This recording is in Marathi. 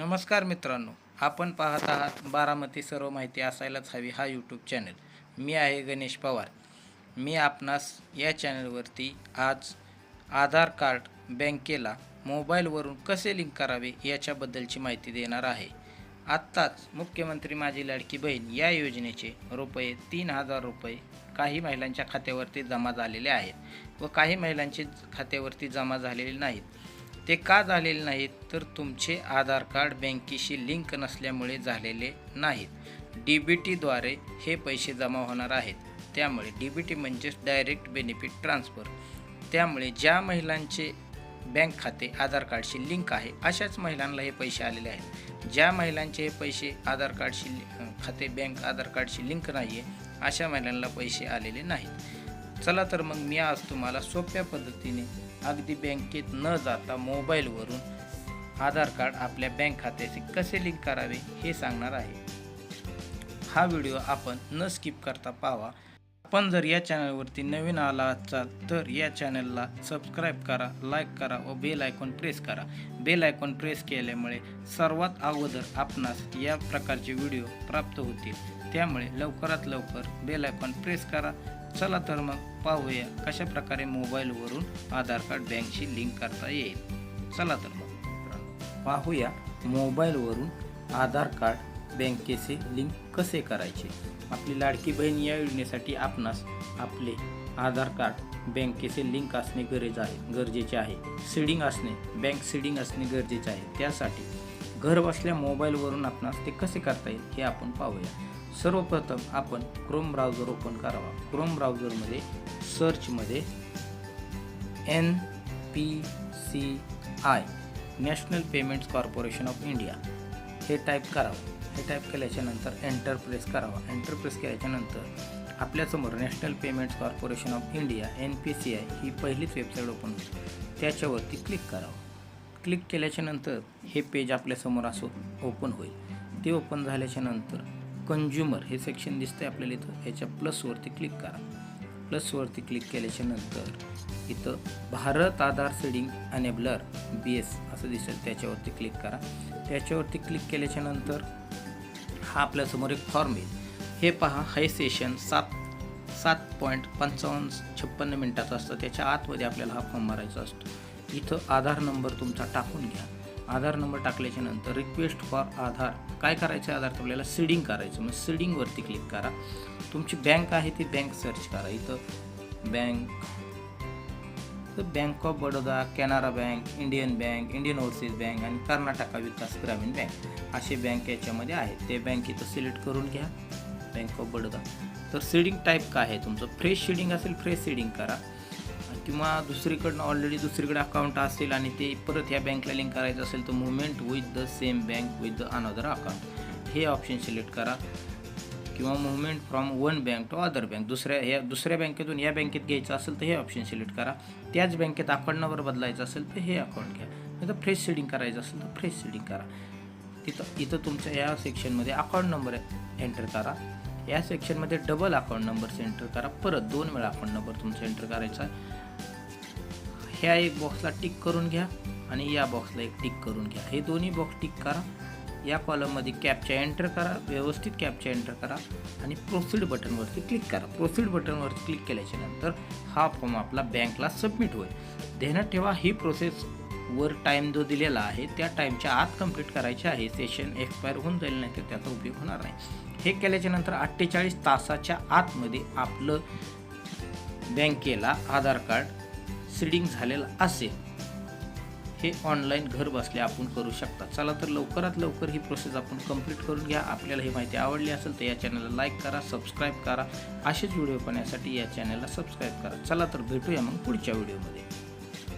नमस्कार मित्रांनो आपण पाहत आहात बारामती सर्व माहिती असायलाच हवी हा यूट्यूब चॅनल मी आहे गणेश पवार. मी आपणास या चॅनलवरती आज आधार कार्ड बँकेला मोबाईलवरून कसे लिंक करावे याच्याबद्दलची माहिती देणार आहे. आत्ताच मुख्यमंत्री माझी लाडकी बहीण या योजनेचे रुपये तीन हजार रुपये काही महिलांच्या खात्यावरती जमा झालेले आहेत व काही महिलांचे खात्यावरती जमा झालेले नाहीत. ते का झालेले नाहीत तर तुमचे आधार कार्ड बँकेशी लिंक नसल्यामुळे झालेले नाहीत. डी बी टीद्वारे हे पैसे जमा होणार आहेत. त्यामुळे डी बी टी म्हणजेच डायरेक्ट बेनिफिट ट्रान्सफर. त्यामुळे ज्या महिलांचे बँक खाते आधार कार्डशी लिंक आहे अशाच महिलांना हे पैसे आलेले आहेत. ज्या महिलांचे हे पैसे आधार कार्डशी खाते बँक आधार कार्डशी लिंक नाही आहे अशा महिलांना पैसे आलेले नाहीत. चला तर मग मी आज तुम्हाला सोप्या पद्धतीने अगदी बँकेत न जाता मोबाईलवरून आधार कार्ड आपल्या बँक खात्याशी कसे लिंक करावे हे सांगणार आहे. हा व्हिडिओ आपण न स्किप करता पाहावा आपण जर या चॅनलवरती नवीन आला असाल तर या चॅनलला सबस्क्राईब करा लाईक करा व बेल आयकॉन प्रेस करा. बेल आयकॉन प्रेस केल्यामुळे सर्वात अगोदर आपणास या प्रकारचे व्हिडिओ प्राप्त होतील. त्यामुळे लवकरात लवकर बेल आयकॉन प्रेस करा. चला तर मग पाहूया कशा प्रकारे मोबाईलवरून आधार कार्ड बँकशी लिंक करता येईल. चला तर मग पाहूया मोबाईलवरून आधार कार्ड बँकेचे लिंक कसे करायचे. आपली लाडकी बहीण या योजनेसाठी आपणास आपले आधार कार्ड बँकेचे लिंक असणे गरज आहे गरजेचे आहे. सीडिंग असणे बँक सीडिंग असणे गरजेचे आहे. त्यासाठी घर बसल्या मोबाईलवरून आपणास ते कसे करता येईल हे आपण पाहूया. सर्वप्रथम आपण क्रोम ब्राउझर ओपन करावा. क्रोम ब्राउझरमध्ये सर्चमध्ये N P C I national payments corporation of India हे टाईप करावं. हे टाईप केल्याच्यानंतर एंटर प्रेस करावा. एंटर प्रेस केल्याच्यानंतर आपल्यासमोर national payments corporation of India N P C I ही पहिलीच वेबसाईट ओपन होईल. त्याच्यावरती क्लिक करावं. क्लिक केल्याच्यानंतर हे पेज आपल्यासमोर असं ओपन होईल. ते ओपन झाल्याच्यानंतर कंज्युमर हे सेक्शन दिसतंय आपल्याला इथं. याच्या प्लसवरती क्लिक करा. प्लसवरती क्लिक केल्याच्यानंतर इथं Bharat Aadhaar seeding enabler B S असं दिसेल. त्याच्यावरती क्लिक करा. त्याच्यावरती क्लिक केल्याच्यानंतर हा आपल्यासमोर एक फॉर्म येईल. हे पहा हे सेशन सात सात पॉईंट पंचावन्न छप्पन्न मिनटाचं असतं. त्याच्या आतमध्ये आपल्याला हा फॉर्म भरायचा असतो. इथं आधार नंबर तुमचा टाकून घ्या. आधार नंबर टाकल्याच्या नंतर रिक्वेस्ट फॉर आधार. काय करायचं आधार? आपल्याला सीडिंग करायचं. मग सीडिंगवरती क्लिक करा. तुमची बँक आहे ती बँक सर्च करा. इथं बँक तर bank of Baroda Canara bank Indian bank Indian overseas bank आणि कर्नाटका विकास ग्रामीण बँक असे बँक याच्यामध्ये आहेत. ते बँक इथं सिलेक्ट करून घ्या. Bank of Baroda. तर सीडिंग टाईप काय आहे तुमचं? फ्रेश सीडिंग असेल फ्रेश सीडिंग करा. किंवा दुसरीकडनं ऑलरेडी दुसरीकडे अकाउंट असेल आणि ते परत ह्या बँकला लिंक करायचं असेल तर movement with the same bank with the another account हे ऑप्शन सिलेक्ट करा. किंवा movement from one bank to other bank दुसऱ्या ह्या दुसऱ्या बँकेतून या बँकेत घ्यायचं असेल तर हे ऑप्शन सिलेक्ट करा. त्याच बँकेत अकाउंट नंबर बदलायचा असेल तर हे अकाउंट घ्या. नाही तर फ्रेश सेडिंग करायचं असेल तर फ्रेश सेडिंग करा. तिथं इथं तुमच्या या सेक्शनमध्ये अकाउंट नंबर एंटर करा. या सेक्शनमध्ये डबल अकाउंट नंबर एंटर करा. परत दोन वेळा अकाउंट नंबर तुमचा एंटर करायचा ह्या एक बॉक्सला टिक करून घ्या आणि या बॉक्सला एक टिक करून घ्या. हे दोन्ही बॉक्स टिक करा. या कॉलममध्ये कॅपच्या एंटर करा व्यवस्थित कॅपच्या एंटर करा आणि प्रोसीड बटनवरती क्लिक करा. प्रोसीड बटनवरती क्लिक केल्याच्यानंतर हा फॉर्म आपला बँकला सबमिट होईल. ध्यानात ठेवा ही प्रोसेस वर टाईम जो दिलेला आहे त्या टाईमच्या आत कंप्लीट करायचे आहे. सेशन एक्सपायर होऊन जाईल नाही तर त्याचा उपयोग होणार नाही. हे केल्याच्यानंतर अठ्ठेचाळीस तासाच्या आतमध्ये आपलं बँकेला आधार कार्ड सीडिंग झालेलं असेल हे ऑनलाईन घर बसल्या आपण करू शकता. चला तर लवकरात लवकर ही प्रोसेस आपण कंप्लीट करून घ्या. आपल्याला ही माहिती आवडली असेल तर या चॅनलला लाईक करा सबस्क्राईब करा. असेच व्हिडिओ पाहण्यासाठी या चॅनलला सबस्क्राईब करा. चला तर भेटूया मग पुढच्या व्हिडिओमध्ये